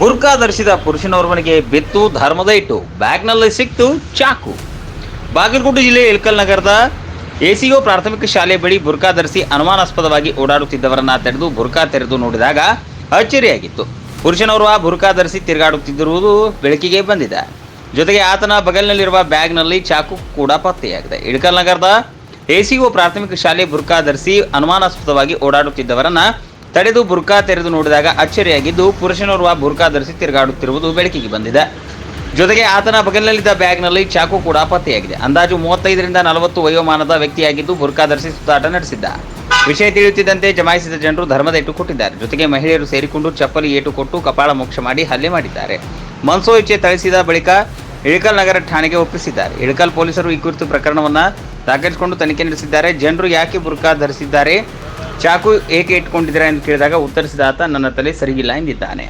ಬುರ್ಕಾ ಧರಿಸಿದ ಪುರುಷನೋರ್ವನಿಗೆ ಬೆತ್ತು, ಧರ್ಮದ ಇಟ್ಟು, ಬ್ಯಾಗ್ನಲ್ಲಿ ಸಿಕ್ತು ಚಾಕು. ಬಾಗಲಕೋಟೆ ಜಿಲ್ಲೆ ಇಳಕಲ್ ನಗರದ ಎಸಿಒ ಪ್ರಾಥಮಿಕ ಶಾಲೆ ಬಳಿ ಬುರ್ಕಾ ಧರಿಸಿ ಅನುಮಾನಾಸ್ಪದವಾಗಿ ಓಡಾಡುತ್ತಿದ್ದವರನ್ನ ತೆರೆದು ಬುರ್ಕಾ ತೆರೆದು ನೋಡಿದಾಗ ಅಚ್ಚರಿಯಾಗಿತ್ತು. ಪುರುಷನೋರ್ವ ಬುರ್ಕಾ ಧರಿಸಿ ತಿರುಗಾಡುತ್ತಿದ್ದಿರುವುದು ಬೆಳಕಿಗೆ ಬಂದಿದೆ. ಜೊತೆಗೆ ಆತನ ಬಗಲಿನಲ್ಲಿರುವ ಬ್ಯಾಗ್ನಲ್ಲಿ ಚಾಕು ಕೂಡ ಪತ್ತೆಯಾಗಿದೆ. ಇಳಕಲ್ ನಗರದ ಎಸಿಒ ಪ್ರಾಥಮಿಕ ಶಾಲೆ ಬುರ್ಕಾ ಧರಿಸಿ ಅನುಮಾನಾಸ್ಪದವಾಗಿ ಓಡಾಡುತ್ತಿದ್ದವರನ್ನ ತಡೆದು ಬುರ್ಕಾ ತೆರೆದು ನೋಡಿದಾಗ ಅಚ್ಚರಿಯಾಗಿದ್ದು ಪುರುಷನೋರ್ವ ಬುರ್ಕಾ ಧರಿಸಿ ತಿರುಗಾಡುತ್ತಿರುವುದು ಬೆಳಕಿಗೆ ಬಂದಿದೆ. ಜೊತೆಗೆ ಆತನ ಬಗಲಿನಲ್ಲಿದ್ದ ಬ್ಯಾಗ್ನಲ್ಲಿ ಚಾಕು ಕೂಡ ಪತ್ತೆಯಾಗಿದೆ. ಅಂದಾಜು ಮೂವತ್ತೈದರಿಂದ ನಲವತ್ತು ವಯೋಮಾನದ ವ್ಯಕ್ತಿಯಾಗಿದ್ದು ಬುರ್ಕಾ ಧರಿಸಿ ಸುತ್ತಾಟ ನಡೆಸಿದ್ದ. ವಿಷಯ ತಿಳಿಯುತ್ತಿದ್ದಂತೆ ಜಮಾಯಿಸಿದ ಜನರು ಧರ್ಮದ ಏಟು ಕೊಟ್ಟಿದ್ದಾರೆ. ಜೊತೆಗೆ ಮಹಿಳೆಯರು ಸೇರಿಕೊಂಡು ಚಪ್ಪಲಿ ಏಟು ಕೊಟ್ಟು ಕಪಾಳ ಮೋಕ್ಷ ಮಾಡಿ ಹಲ್ಲೆ ಮಾಡಿದ್ದಾರೆ. ಮನ್ಸೋ ಇಚ್ಛೆ ಥಳಿಸಿದ ಬಳಿಕ ಇಳಕಲ್ ನಗರ ಠಾಣೆಗೆ ಒಪ್ಪಿಸಿದ್ದಾರೆ. ಇಳಕಲ್ ಪೊಲೀಸರು ಈ ಕುರಿತು ಪ್ರಕರಣವನ್ನ ದಾಖಲಿಸಿಕೊಂಡು ತನಿಖೆ ನಡೆಸಿದ್ದಾರೆ. ಜನರು ಯಾಕೆ ಬುರ್ಕಾ ಧರಿಸಿದ್ದಾರೆ? ಚಾಕು ಏಕೆ ಇಟ್ಕೊಂಡಿದ್ದೀರಾ ಎಂದು ಕೇಳಿದಾಗ ಉತ್ತರಿಸಿದ ಆತ ನನ್ನ ತಲೆ ಸರಿಗಿಲ್ಲ ಎಂದಿದ್ದಾನೆ.